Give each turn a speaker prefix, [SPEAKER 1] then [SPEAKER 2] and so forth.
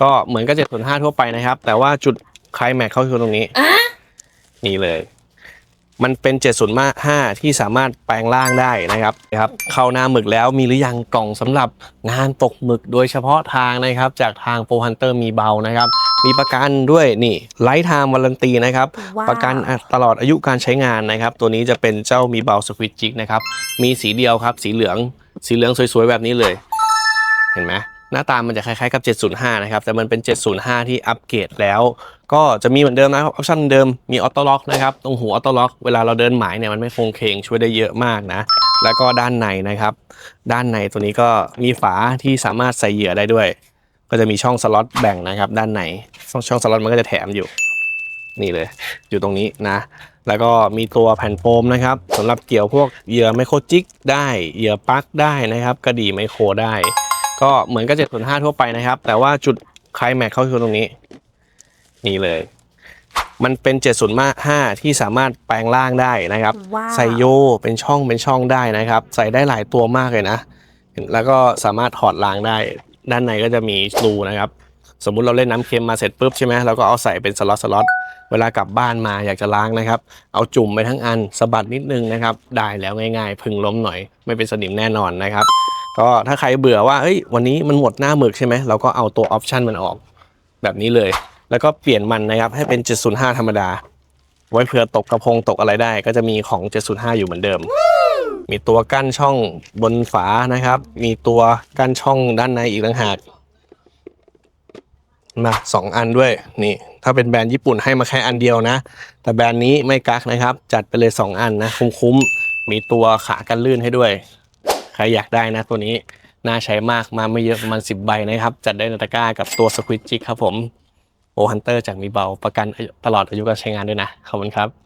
[SPEAKER 1] ก็เหมือนกับ705ทั่วไปนะครับ แต่ว่าจุดไคลแม็กซ์เขาคือตรงนี้ นี่เลย มันเป็น705ที่สามารถแปลงร่างได้นะครับนะครับ เข้าหน้าหมึกแล้วมีหรือยังกล่องสำหรับงานตกหมึกโดยเฉพาะทางนะครับ จากทางโปรฮันเตอร์มีเบานะครับมีประกันด้วยนี่ไลท์ไทม์วารันตีนะครับ
[SPEAKER 2] ว้าว
[SPEAKER 1] ประกันอะตลอดอายุการใช้งานนะครับ ตัวนี้จะเป็นเจ้ามีเบาสควิตจิกนะครับ มีสีเดียวครับ สีเหลือง สีเหลืองสวยๆ แบบนี้เลย เห็นไหม หน้าตามันจะคล้ายๆกับ 705 นะครับ แต่มันเป็น 705 ที่อัปเกรดแล้ว ก็จะมีเหมือนเดิมนะครับออปชั่นเดิมมีออโต้ล็อกนะครับ ตรงหูออโต้ล็อกเวลาเราเดินหมายเนี่ยมันไม่คงเคงช่วยได้เยอะมากนะ แล้วก็ด้านในนะครับ ด้านในตัวนี้ก็มีฝาที่สามารถใส่เหยื่อได้ด้วย ก็จะมีช่องสล็อตแบ่งนะครับ ด้านในช่องช่องสล็อตมันก็จะแถมอยู่ นี่เลย อยู่ตรงนี้นะ แล้วก็มีตัวแผ่นโฟมนะครับสำหรับเกี่ยวพวกเหยื่อไมโครจิกได้เหยื่อปลั๊กได้นะครับกระดี่ไมโครได้ ก็เหมือนกับ705ทั่วไปนะครับ แต่ว่าจุดไคลแม็กซ์เขาคือตรงนี้ นี่เลย มันเป็น705ที่สามารถแปลงร่างได้นะครับ
[SPEAKER 2] ว้าว
[SPEAKER 1] ใส่โยเป็นช่องเป็นช่องได้นะครับ ใส่ได้หลายตัวมากเลยนะ แล้วก็สามารถถอดรางได้ ด้านในก็จะมีรูนะครับ สมมุติเราเล่นน้ำเค็มมาเสร็จปุ๊บใช่ไหมเราก็เอาใส่เป็นสล็อตสล็อตเวลากลับบ้านมาอยากจะล้างนะครับ เอาจุ่มไปทั้งอันสะบัดนิดนึงนะครับ ได้แล้วง่ายๆ พึงล้มหน่อย ไม่เป็นสนิมแน่นอนนะครับ ก็ถ้าใครเบื่อว่าเฮ้ยวันนี้มันหมดหน้าหมึกใช่ไหมเราก็เอาตัวออปชันมันออกแบบนี้เลย แล้วก็เปลี่ยนมันนะครับให้เป็น 705 ธรรมดา ไว้เผื่อตกกระพงตกอะไรได้ ก็จะมีของ 705 อยู่เหมือนเดิม มีตัวกั้นช่องบนฝานะครับ มีตัวกั้นช่องด้านในอีกต่างหากมาสองอันด้วยนี่ ถ้าเป็นแบรนด์ญี่ปุ่นให้มาแค่อันเดียวนะ แต่แบรนด์นี้ไม่กักนะครับ จัดไปเลย 2 อันนะ คุ้มๆมีตัวขากันลื่นให้ด้วย ครอยากได้นะตัวนี้น่าใช้มากมาไม่เยอะประมาณ10ใบนะครับ จัดได้ในตะกร้ากับตัวสควิตจิกครับผมโอฮันเตอร์จากมีเบาประกันตลอดอายุการใช้งานด้วยนะ ขอบคุณครับ